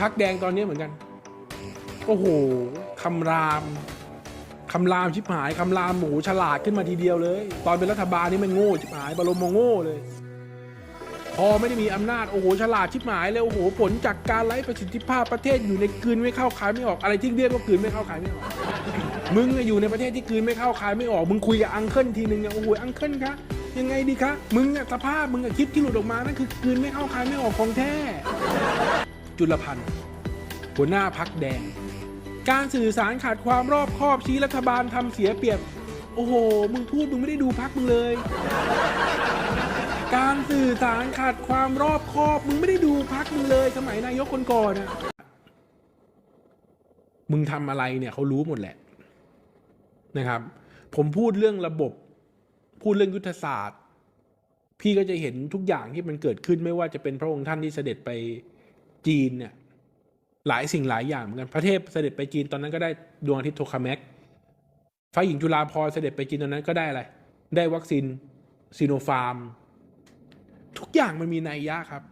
พักแดงตอนนี้เหมือนกัน โอ้โหคำรามคำรามชิบหายคำรามหมูฉลาดขึ้นมาทีเดียวเลย ตอนเป็นรัฐบาลนี่มันโง่ชิบหายบรมโง่เลย พอไม่ได้มีอำนาจโอ้โหฉลาดชิบหายเลยโอ้โหผลจากการไร้ประสิทธิภาพประเทศอยู่ในกืนไม่เข้าคายไม่ออกอะไรที่เรียกว่ากืนไม่เข้าคายไม่ออกมึงอะอยู่ในประเทศที่กืนไม่เข้าคายไม่ออก มึงคุยกับอังเคิลทีนึงอะโอ้โหอังเคิลคะยังไงดีคะมึงอะสภาพมึงอะคลิปที่หลุดออกมานั่นคือกืนไม่เข้าคายไม่ออกของแท้ จุลพันธ์หัวหน้าพักแดง การสื่อสารขาดความรอบคอบชี้รัฐบาลทำเสียเปรียบ โอ้โห มึงพูดมึงไม่ได้ดูพักมึงเลย การสื่อสารขาดความรอบคอบ มึงไม่ได้ดูพักมึงเลย สมัยนายกคนก่อนอะมึงทำอะไรเนี่ยเขารู้หมดแหละนะครับ ผมพูดเรื่องระบบ พูดเรื่องยุทธศาสตร์ พี่ก็จะเห็นทุกอย่างที่มันเกิดขึ้นไม่ว่าจะเป็นพระองค์ท่านที่เสด็จไป จีนเนี่ยหลายสิ่งหลายอย่างเหมือนกันพระเทพเสด็จไปจีนตอนนั้นก็ได้ดวงอาทิตย์โทคาแมกฝ่ายหญิงจุฬาภรเสด็จไปจีนตอนนั้นก็ได้อะไร ได้วัคซีนซีโนฟาร์ม ทุกอย่างมันมีนัยยะครับ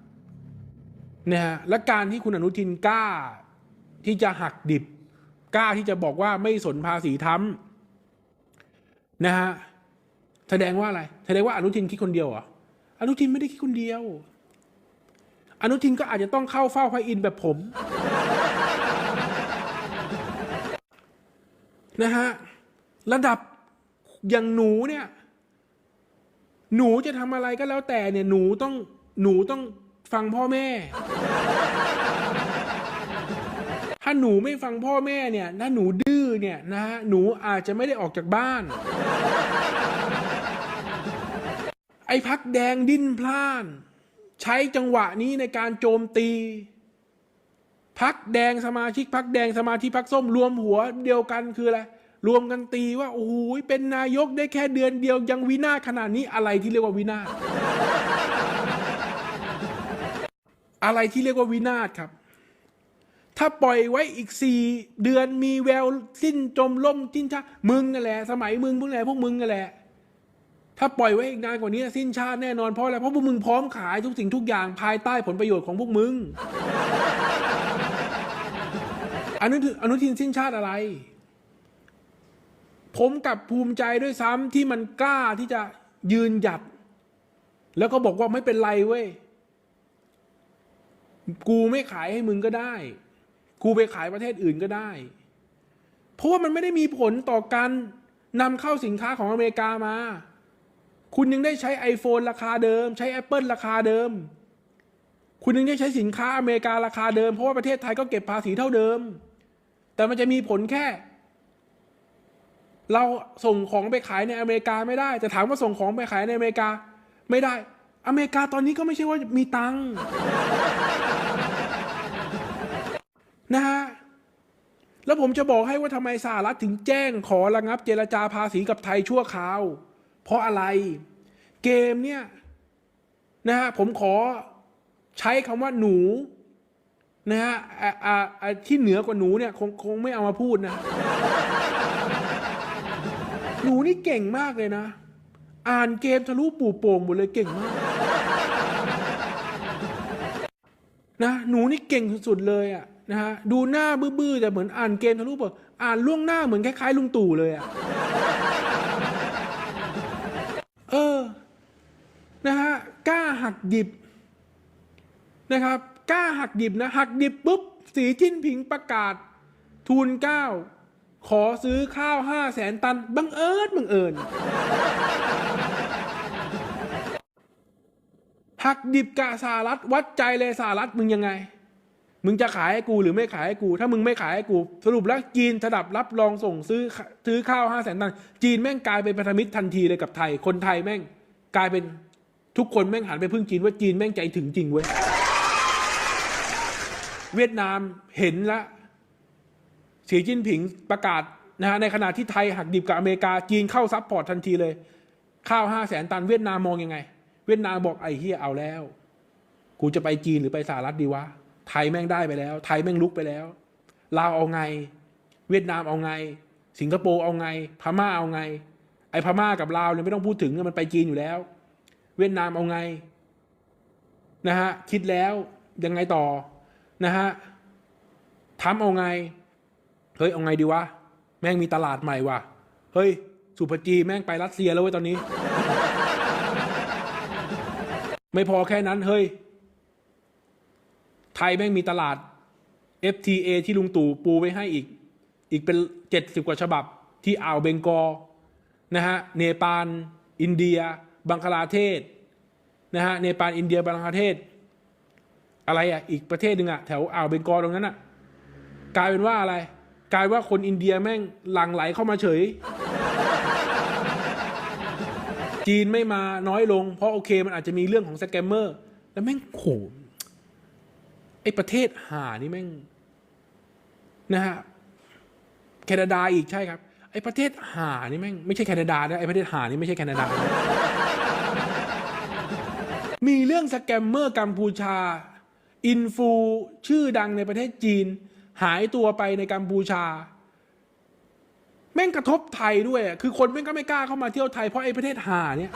นะฮะและการที่คุณอนุทินกล้าที่จะหักดิบกล้าที่จะบอกว่าไม่สนภาษีทำนะฮะแสดงว่าอะไร แสดงว่าอนุทินคิดคนเดียวเหรออนุทินไม่ได้คิดคนเดียว นุทินก็อาจจะต้องเข้าเฝ้าพระอินทร์แบบผม นะฮะ ระดับอย่างหนูเนี่ย หนูจะทำอะไรก็แล้วแต่เนี่ย หนูต้องหนูต้องฟังพ่อแม่ ถ้าหนูไม่ฟังพ่อแม่เนี่ย ถ้าหนูดื้อเนี่ยนะฮะ หนูอาจจะไม่ได้ออกจากบ้าน ไอ้พักแดงดิ้นพล่าน ใช้จังหวะนี้ในการโจมตี พักแดงสมาชิกพักแดงสมาชิกพักส้มรวมหัวเดียวกันคืออะไรรวมกันตีว่าโอ้โหเป็นนายกได้แค่เดือนเดียวยังวินาศขนาดนี้อะไรที่เรียกว่าวินาศอะไรที่เรียกว่าวินาศครับ ถ้าปล่อยไว้อีกสี่เดือนมีแววสิ้นจมล่มสิ้นชามึงนั่นแหละ สมัยมึงพวกไหนพวกมึงนั่นแหละ ถ้าปล่อยไว้อีกนานกว่านี้สิ้นชาติแน่นอนเพราะอะไรเพราะพวกมึงพร้อมขายทุกสิ่งทุกอย่างภายใต้ผลประโยชน์ของพวกมึงอนุอนุทินสิ้นชาติอะไร ผมกับภูมิใจด้วยซ้ำที่มันกล้าที่จะยืนหยัด แล้วก็บอกว่าไม่เป็นไรเว้ย กูไม่ขายให้มึงก็ได้ กูไปขายประเทศอื่นก็ได้ เพราะว่ามันไม่ได้มีผลต่อการนำเข้าสินค้าของอเมริกามา คุณยังได้ใช้ iPhone ราคาเดิม ใช้ Apple ราคาเดิม คุณยังได้ใช้สินค้าอเมริการาคาเดิม เพราะว่าประเทศไทยก็เก็บภาษีเท่าเดิม แต่มันจะมีผลแค่ เราส่งของไปขายในอเมริกาไม่ได้แต่ถามว่าส่งของไปขายในอเมริกา ไม่ได้ อเมริกาตอนนี้ก็ไม่ใช่ว่ามีตังค์นะฮะแล้วผมจะบอกให้ว่าทำไมสหรัฐถึงแจ้งขอระงับเจรจาภาษีกับไทยชั่วคราว เพราะอะไรเกมเนี่ยนะฮะผมขอใช้คำว่าหนูนะฮะที่เหนือกว่าหนูเนี่ยคงคงไม่เอามาพูดนะ หนูนี่เก่งมากเลยนะ อ่านเกมทะลุปูโป่งหมดเลยเก่งมากนะหนูนี่เก่งสุดๆเลยอะนะฮะดูหน้าบื้อๆแต่เหมือนอ่านเกมทะลุแบบอ่านล่วงหน้าเหมือนคล้ายๆลุงตู่เลยอะเออนะฮะกล้า หักดิบนะครับกล้าหักดิบนะหักดิบปุ๊บสีจิ้นผิงประกาศ ทูลเก้าขอซื้อข้าวห้าแสนตัน บังเอิญบังเอิญหักดิบกะสหรัฐวัดใจเลยสหรัฐมึงยังไง มึงจะขายให้กูหรือไม่ขายให้กู ถ้ามึงไม่ขายให้กู สรุปแล้วจีนสดับรับรองส่งซื้อซื้อข้าวห้าแสนตัน จีนแม่งกลายเป็นพันธมิตรทันทีเลยกับไทย คนไทยแม่งกลายเป็น ทุกคนแม่งหันไปพึ่งจีนว่าจีนแม่งใจถึงจริงเว้ย เวียดนามเห็นละสีจิ้นผิงประกาศนะฮะในขณะที่ไทยหักดิบกับอเมริกาจีนเข้าซับพอร์ตทันทีเลย ข้าวห้าแสนตันเวียดนามมองยังไง เวียดนามบอกไอ้เฮียเอาแล้ว กูจะไปจีนหรือไปสหรัฐดีวะ ไทยแม่งได้ไปแล้ว ไทยแม่งลุกไปแล้วลาวเอาไง เวียดนามเอาไง สิงคโปร์เอาไง พม่าเอาไง ไอ้พม่ากับลาวเนี่ยไม่ต้องพูดถึงมันไปจีนอยู่แล้ว เวียดนามเอาไงนะฮะคิดแล้วยังไงต่อนะฮะทำเอาไง เฮ้ยเอาไงดีวะ แม่งมีตลาดใหม่ว่ะ เฮ้ย สุภจีแม่งไปรัสเซียแล้วเว้ยตอนนี้ ไม่พอแค่นั้นเฮ้ย ไทยแม่งมีตลาด FTA ที่ลุงตู่ปูไว้ให้อีก อีกเป็นเจ็ดสิบกว่าฉบับที่อ่าวเบงกอลนะฮะ เนปาล อินเดีย บังคลาเทศนะฮะเนปาลอินเดียบังคลาเทศ อะไรอะอีกประเทศหนึ่งอะแถวอ่าวเบงกอลตรงนั้นอะกลายเป็นว่าอะไร กลายว่าคนอินเดียแม่งหลั่งไหลเข้ามาเฉย จีนไม่มาน้อยลง เพราะโอเคมันอาจจะมีเรื่องของสแกมเมอร์ แล้วแม่งโหไอประเทศหานี่แม่งนะฮะแคนาดาอีกใช่ครับไอประเทศหานี่แม่งไม่ใช่แคนาดานะไอประเทศหานี่ไม่ใช่แคนาดา มีเรื่องสแกมเมอร์กัมพูชา อินฟูชื่อดังในประเทศจีน หายตัวไปในกัมพูชา แม่งกระทบไทยด้วย คือคนแม่งก็ไม่กล้าเข้ามาเที่ยวไทยเพราะไอ้ประเทศหาเนี่ย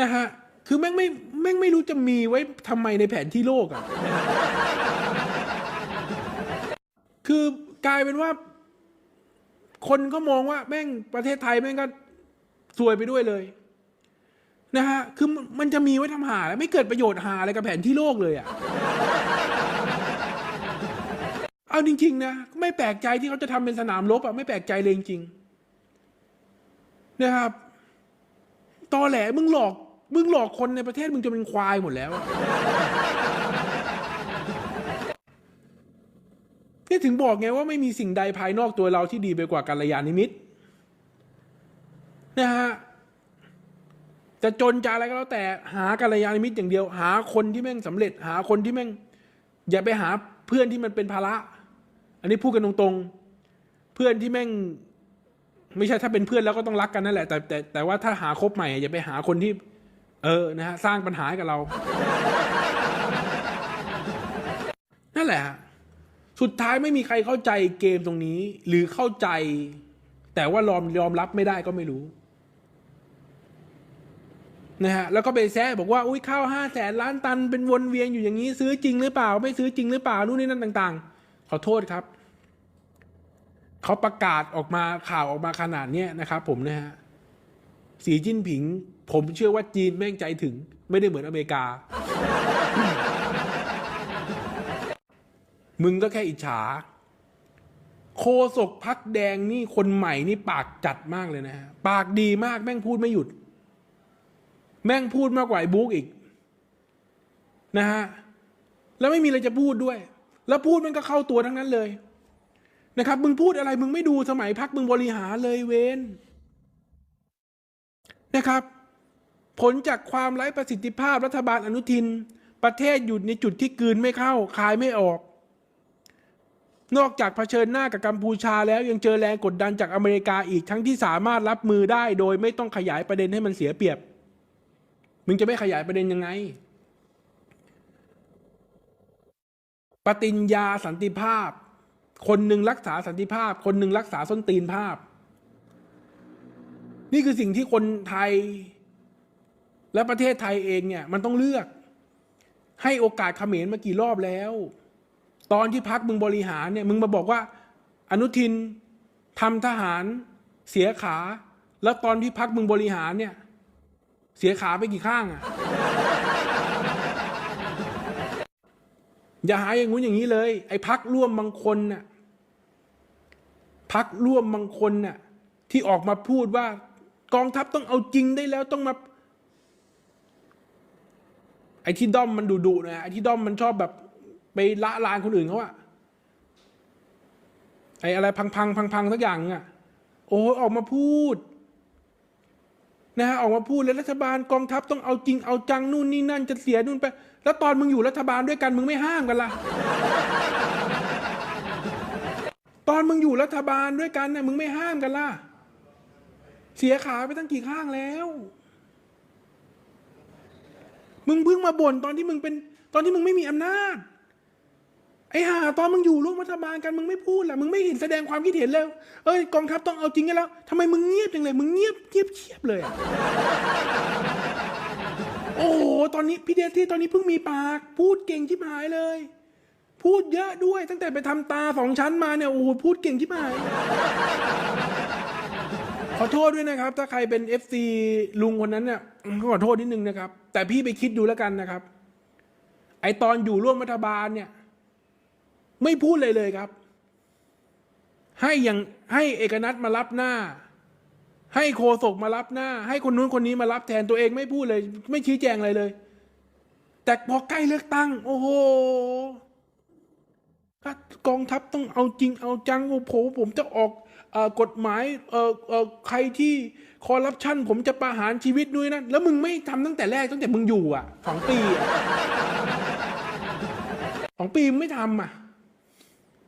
นะฮะ คือแม่งไม่แม่งไม่รู้จะมีไว้ทำไมในแผนที่โลกอะ่ะ คือกลายเป็นว่า คนก็มองว่าแม่งประเทศไทยแม่งก็ ซวยไปด้วยเลยนะฮะ คือมันจะมีไว้ทำหาแล้วไม่เกิดประโยชน์หาอะไรกับแผนที่โลกเลยอะ่ะ เอาจริง ๆ นะ ไม่แปลกใจที่เขาจะทำเป็นสนามรบอะ่ะ ไม่แปลกใจเลยจริงๆนะครับ ตอแหลมึงหลอก มึงหลอกคนในประเทศมึงจนเป็นควายหมดแล้วนี่ถึงบอกไงว่าไม่มีสิ่งใดภายนอกตัวเราที่ดีไปกว่ากัลยาณมิตร นะฮะจะจนจะอะไรก็แล้วแต่หากัลยาณมิตรอย่างเดียว หาคนที่แม่งสำเร็จ หาคนที่แม่ง อย่าไปหาเพื่อนที่มันเป็นภาระ อันนี้พูดกันตรงๆ เพื่อนที่แม่ง ไม่ใช่ถ้าเป็นเพื่อนแล้วก็ต้องรักกันนั่นแหละ แต่แต่แต่ว่าถ้าหาคบใหม่ อย่าไปหาคนที่ เออนะฮะสร้างปัญหาให้กับเรา นั่นแหละ สุดท้ายไม่มีใครเข้าใจเกมตรงนี้ หรือเข้าใจ แต่ว่ายอมยอมรับไม่ได้ก็ไม่รู้ นะฮะแล้วก็ไปแซะบอกว่าอุ้ยข้าวห้าแสนล้านตันเป็นวนเวียนอยู่อย่างนี้ ซื้อจริงหรือเปล่า ไม่ซื้อจริงหรือเปล่านู่นนี่นั่นต่าง ๆ ขอโทษครับเขาประกาศออกมาข่าวออกมาขนาดเนี้ยนะครับผมนะฮะสีจิ้นผิง ผมเชื่อว่าจีนแม่งใจถึง ไม่ได้เหมือนอเมริกา มึงก็แค่อิจฉา โคศกพักแดงนี่คนใหม่นี่ปากจัดมากเลยนะฮะปากดีมากแม่งพูดไม่หยุด แม่งพูดมากกว่าไอ้บุ๊กอีก นะฮะ แล้วไม่มีอะไรจะพูดด้วย แล้วพูดมันก็เข้าตัวทั้งนั้นเลย นะครับ มึงพูดอะไร มึงไม่ดูสมัยพักมึงบริหารเลยเวนนะครับ ผลจากความไร้ประสิทธิภาพรัฐบาลอนุทิน ประเทศอยู่ในจุดที่กืนไม่เข้าคายไม่ออก นอกจากเผชิญหน้ากับกัมพูชาแล้วยังเจอแรงกดดันจากอเมริกาอีกทั้งที่สามารถรับมือได้ โดยไม่ต้องขยายประเด็นให้มันเสียเปรียบ มึงจะไม่ขยายประเด็นยังไง ปฏิญญาสันติภาพ คนหนึ่งรักษาสันติภาพ คนหนึ่งรักษาส้นตีนภาพ นี่คือสิ่งที่คนไทย และประเทศไทยเองเนี่ย มันต้องเลือก ให้โอกาสเขมรมากี่รอบแล้ว ตอนที่พักมึงบริหารเนี่ย มึงมาบอกว่า อนุทินทำทหารเสียขา แล้วตอนที่พักมึงบริหารเนี่ย เสียขาไปกี่ข้างอะอย่าหาอย่างงู้นอย่างนี้เลย ไอ้พักร่วมบางคนน่ะพักร่วมบางคนน่ะที่ออกมาพูดว่ากองทัพต้องเอาจริงได้แล้วต้องมา ไอ้ที่ด้อมมันดุดุนะไอ้ที่ด้อมมันชอบแบบไปละลานคนอื่นเขาอะไอ้อะไรพังพังพังพังสักอย่างอะโอ้ยออกมาพูด นะฮะออกมาพูดเลยรัฐบาลกองทัพต้องเอาจริงเอาจังนู่นนี่นั่นจะเสียนู่นไป แล้วตอนมึงอยู่รัฐบาลด้วยกันมึงไม่ห้ามกันล่ะ ตอนมึงอยู่รัฐบาลด้วยกันเนี่ยมึงไม่ห้ามกันล่ะ เสียขาไปตั้งกี่ข้างแล้ว มึงเพิ่งมาบ่นตอนที่มึงเป็นตอนที่มึงไม่มีอำนาจ ไอ้ห่าตอนมึงอยู่ร่วมรัฐบาลกันมึงไม่พูดล่ะมึงไม่เห็นแสดงความคิดเห็นเลยเอ้ยกองทัพต้องเอาจริงกันแล้วทำไมมึงเงียบจังเลยมึงเงียบเงียบเชียบเลยอะโอ้โหตอนนี้พี่เดชที่ตอนนี้เพิ่งมีปาก พูดเก่งชิบหายเลย พูดเยอะด้วยตั้งแต่ไปทำตาสองชั้นมาเนี่ยโอ้โหพูดเก่งชิบหาย ขอโทษด้วยนะครับ ถ้าใครเป็น FC ลุงคนนั้นเนี่ยก็ขอโทษนิดนึงนะครับ แต่พี่ไปคิดดูแล้วกันนะครับ ไอตอนอยู่ร่วมรัฐบาลเนี่ย ไม่พูดเลยเลยครับ ให้อย่างให้เอกนัทมารับหน้า ให้โคศกมารับหน้า ให้คนนู้นคนนี้มารับแทนตัวเองไม่พูดเลย ไม่ชี้แจงอะไรเลย แต่พอใกล้เลือกตั้ง โอ้โหกองทัพต้องเอาจริงเอาจังโอ้โหผมจะออกอกฎหมายเออเออใครที่คอร์รัปชันผมจะประหารชีวิตด้วยนะ แล้วมึงไม่ทำตั้งแต่แรกตั้งแต่มึงอยู่อะสองปีอะสองปีไม่ทำอะ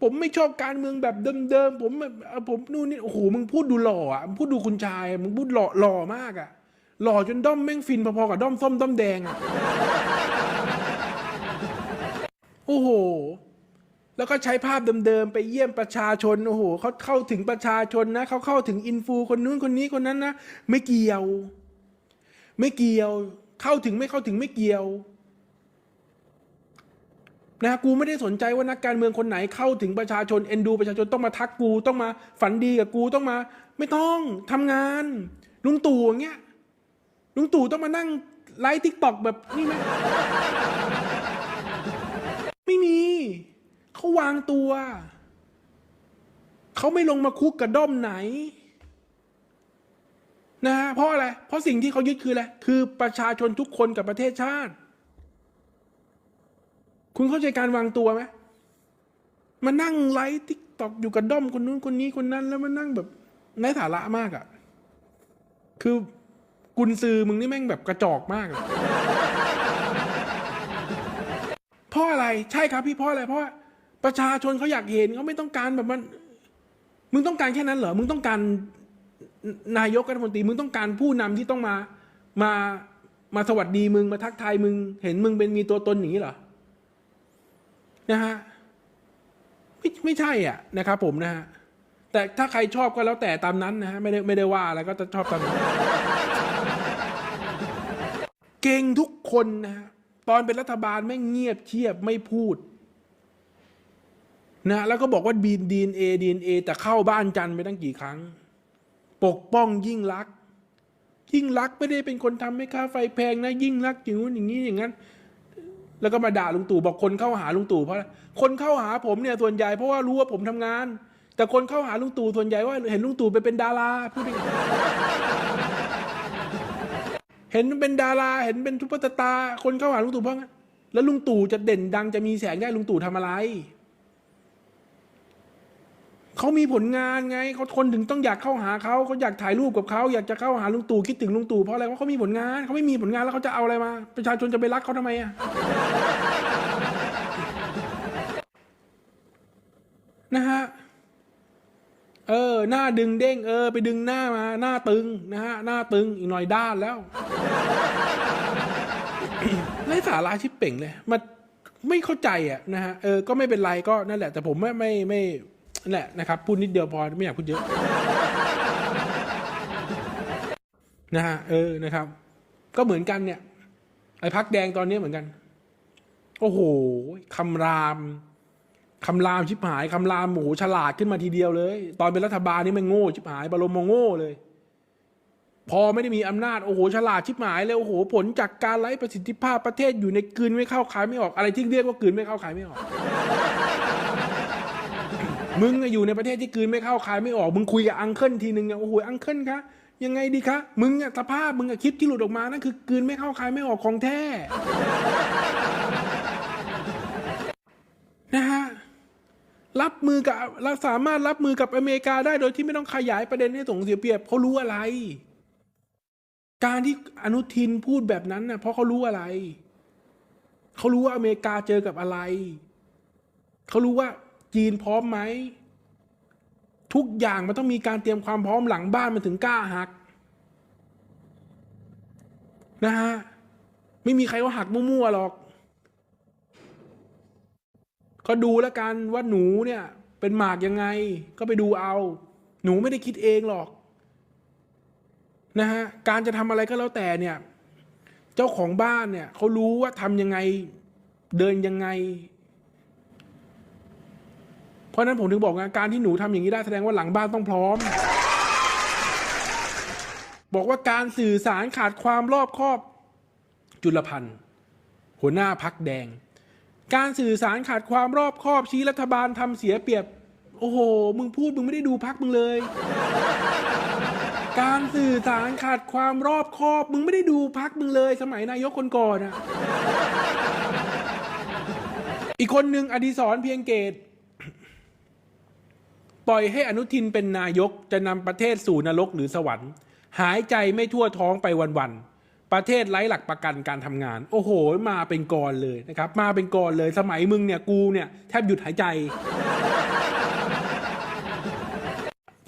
ผมไม่ชอบการเมืองแบบเดิมๆผมผมนู่นนี่โอ้โหมึงพูดดูหล่ออะมึงพูดดูคุณชายอะมึงพูดหล่อหล่อมากอะ หล่อจนด้อมแม่งฟินพอๆกับด้อมส้มด้อมแดงอะโอ้โห แล้วก็ใช้ภาพเดิมๆไปเยี่ยมประชาชนโอ้โหเขาเข้าถึงประชาชนนะเขาเข้าถึงอินฟูคนนู้นคนนี้คนนั้นนะไม่เกี่ยว ไม่เกี่ยว เข้าถึงไม่เข้าถึงไม่เกี่ยว นะกูไม่ได้สนใจว่านักการเมืองคนไหนเข้าถึงประชาชนเอ็นดูประชาชนต้องมาทักกูต้องมาฝันดีกับกูต้องมา ไม่ต้องทำงาน ลุงตู่อย่างเงี้ยลุงตู่ต้องมานั่งไลฟ์ทิกตอกแบบนี่ไหมไม่มี เขาวางตัว เขาไม่ลงมาคุกกับด้อมไหน นะฮะเพราะอะไร เพราะสิ่งที่เขายึดคืออะไร คือประชาชนทุกคนกับประเทศชาติ คุณเข้าใจการวางตัวไหมมานั่งไลฟ์ทิกตอกอยู่กับด้อมคนนู้นคนนี้คนนั้น แล้วมานั่งแบบไร้สาระมากอะ่ะ คือกุนซือมึงนี่แม่งแบบกระจอกมากอะเพราะอะไรใช่ครับพี่พราะอะไรเพราะประชาชนเขาอยากเห็นเขาไม่ต้องการแบบมัน มึงต้องการแค่นั้นเหรอ มึงต้องการนายกรัฐมนตรีมึงต้องการผู้นำที่ต้องมามามาสวัสดีมึงมาทักทายมึง เห็นมึงเป็นมีตัวตนอย่างนี้เหรอ นะฮะไม่ไม่ใช่อะนะครับผมนะฮะแต่ถ้าใครชอบก็แล้วแต่ตามนั้นนะฮะไม่ได้ไม่ได้ว่าอะไรก็จะชอบตามนั้นเก่งทุกคนนะฮะตอนเป็นรัฐบาลไม่เงียบเชียบไม่พูดนะแล้วก็บอกว่าบีนดีนเอดีนเอแต่เข้าบ้านจันไปตั้งกี่ครั้ง ปกป้องยิ่งรัก ยิ่งรักไม่ได้เป็นคนทำให้ค่าไฟแพงนะ ยิ่งรักอย่างนู้นอย่างนี้อย่างนั้น แล้วก็มาด่าลุงตู่บอกคนเข้าหาลุงตู่เพราะอะไรคนเข้าหาผมเนี่ยส่วนใหญ่เพราะว่ารู้ว่าผมทำงาน แต่คนเข้าหาลุงตู่ส่วนใหญ่ว่าเห็นลุงตู่ไปเป็นดาราพูดเห็นเป็นดาราเห็นเป็นทุปตาตาคนเข้าหาลุงตู่เพราะงั้นแล้วลุงตู่จะเด่นดังจะมีแสงได้ลุงตู่ทำอะไร เขามีผลงานไงเขาคนถึงต้องอยากเข้าหาเขาเขาอยากถ่ายรูปกับเขาอยากจะเข้าหาลุงตู่คิดถึงลุงตู่เพราะอะไรเพราะเขามีผลงานเขาไม่มีผลงานแล้วเขาจะเอาอะไรมา ประชาชนจะไปรักเขาทำไมอะนะฮะเออ หน้าดึงเด้งเออ ไปดึงหน้ามา หน้าตึงนะฮะหน้าตึงอีกหน่อยด้านแล้วไร้สาระชิบเป่งเลยมันไม่เข้าใจอะนะฮะเออก็ไม่เป็นไรก็นั่นแหละ แต่ผมไม่ไม่ไม่ นั่นแหละนะครับพูดนิดเดียวพอไม่อยากพูดเยอะนะฮะเออนะครับ ก็เหมือนกันเนี่ยไอ้พักแดงตอนนี้เหมือนกัน โอ้โหคำรามคำรามชิบหายคำรามโอ้โหฉลาดขึ้นมาทีเดียวเลย ตอนเป็นรัฐบาลนี่มันโง่ชิบหายบรมโง่เลย พอไม่ได้มีอำนาจโอ้โหฉลาดชิบหายเลยโอ้โห ผลจากการไร้ประสิทธิภาพประเทศอยู่ในกลืนไม่เข้าขายไม่ออกอะไรที่เรียกว่ากลืนไม่เข้าขายไม่ออก มึงอยู่ในประเทศที่กืนไม่เข้าขายไม่ออก มึงคุยกับอังเคิลทีนึงอะโอ้โหอังเคิลคะยังไงดีคะมึงอะสภาพมึงอะคลิปที่หลุดออกมานั่นคือกืนไม่เข้าขายไม่ออกของแท้นะฮะรับมือกับเราสามารถรับมือกับอเมริกาได้โดยที่ไม่ต้องขยายประเด็นให้ส่งเสียเปรียบเขารู้อะไร การที่อนุทินพูดแบบนั้นน่ะเพราะเขารู้อะไร เขารู้ว่าอเมริกาเจอกับอะไร เขารู้ว่า จีนพร้อมไหม ทุกอย่างมันต้องมีการเตรียมความพร้อมหลังบ้านมันถึงกล้าหักนะฮะไม่มีใครว่าหักมั่วๆหรอก ก็ดูแล้วกันว่าหนูเนี่ย เป็นหมากยังไง ก็ไปดูเอา หนูไม่ได้คิดเองหรอกนะฮะการจะทำอะไรก็แล้วแต่เนี่ย เจ้าของบ้านเนี่ยเขารู้ว่าทำยังไง เดินยังไง เพราะนั้นผมถึงบอกว่าการที่หนูทำอย่างนี้ได้แสดงว่าหลังบ้านต้องพร้อม บอกว่าการสื่อสารขาดความรอบคอบ จุลพันธ์หัวหน้าพักแดง การสื่อสารขาดความรอบคอบชี้รัฐบาลทำเสียเปรียบ โอ้โห มึงพูดมึงไม่ได้ดูพักมึงเลย การสื่อสารขาดความรอบคอบ มึงไม่ได้ดูพักมึงเลย สมัยนายกคนก่อนอะอีกคนหนึ่งอดีศรเพียงเกต ปล่อยให้อนุทินเป็นนายกจะนำประเทศสู่นรกหรือสวรรค์ หายใจไม่ทั่วท้องไปวันๆประเทศไร้หลักประกันการทำงาน โอ้โห มาเป็นกรเลยนะครับ มาเป็นกรเลยสมัยมึงเนี่ยกูเนี่ยแทบหยุดหายใจ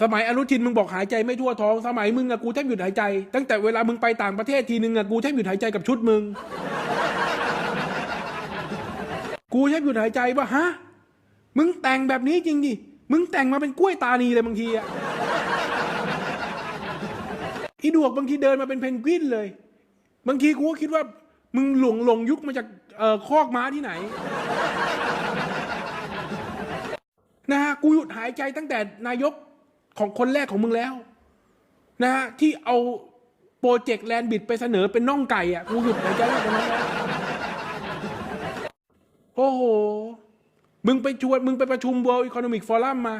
สมัยอนุทินมึงบอกหายใจไม่ทั่วท้อง สมัยมึงอะกูแทบหยุดหายใจ ตั้งแต่เวลามึงไปต่างประเทศทีนึงอะกูแทบหยุดหายใจกับชุดมึง กูแทบหยุดหายใจว่าฮะมึงแต่งแบบนี้จริงดิ มึงแต่งมาเป็นกล้วยตานีเลยบางทีอะอีดวกบางทีเดินมาเป็นเพนกวินเลย บางทีกูก็คิดว่า มึงหลงหลงยุคมาจากเอ่อคอกม้าที่ไหน นะฮะกูหยุดหายใจตั้งแต่นายกของคนแรกของมึงแล้ว นะฮะที่เอาโปรเจกต์แลนบิดไปเสนอเป็นน่องไก่อะกูหยุดหายใจตั้งแต่นั้นแล้วโอ้โห มึงไปชวนมึงไปประชุม World Economic Forum มา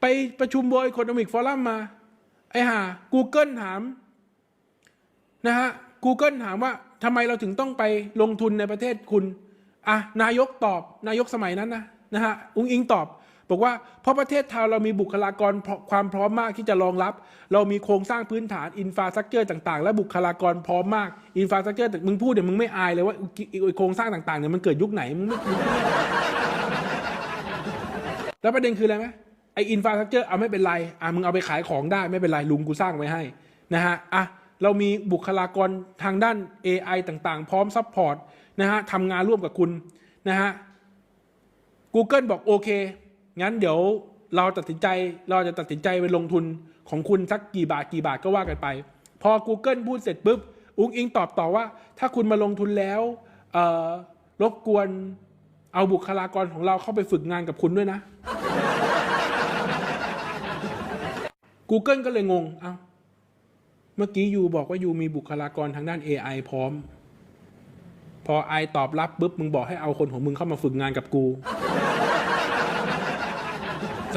ไปประชุม World Economic Forum มา ไอ้ห่า Google ถาม นะฮะ Google ถามว่าทำไมเราถึงต้องไปลงทุนในประเทศคุณ อะ นายกตอบ นายกสมัยนั้นนะ นะฮะ อุ้งอิงตอบ บอกว่าเพราะประเทศไทยเรามีบุคลากรความพร้อมมากที่จะรองรับ เรามีโครงสร้างพื้นฐานอินฟาสักเจอร์ต่างๆ และบุคลากรพร้อมมากอินฟาสักเจอร์มึงพูดเดี๋ยวมึงไม่อายเลยว่าโครงสร้างต่างๆเนี่ยมันเกิดยุคไหนมึงไม่มึงไม่แล้วประเด็นคืออะไรไหมไออินฟาสักเจอร์เอาไม่เป็นไรอะมึงเอาไปขายของได้ไม่เป็นไรลุงกูสร้างไว้ให้นะฮะอะเรามีบุคลากรทางด้าน AI ต่างๆ พร้อมซัพพอร์ตนะฮะทำงานร่วมกับคุณนะฮะ Google บอกโอเค งั้นเดี๋ยวเราตัดสินใจเราจะตัดสินใจไปลงทุนของคุณสักกี่บาทกี่บาทก็ว่ากันไป พอ Google พูดเสร็จปุ๊บอุ้งอิงตอบต่อว่า ถ้าคุณมาลงทุนแล้วรบกวนเอาบุคลากรของเราเข้าไปฝึกงานกับคุณด้วยนะ Google ก็เลยงง เอ้า เมื่อกี้ยูบอกว่ายูมีบุคลากรทางด้าน AI พร้อม พอไอตอบรับปุ๊บมึงบอกให้เอาคนของมึงเข้ามาฝึกงานกับกู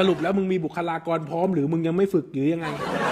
รุปแล้วมึงมีบุคลากรพร้อมหรือมึงยังไม่ฝึกหรือยังไง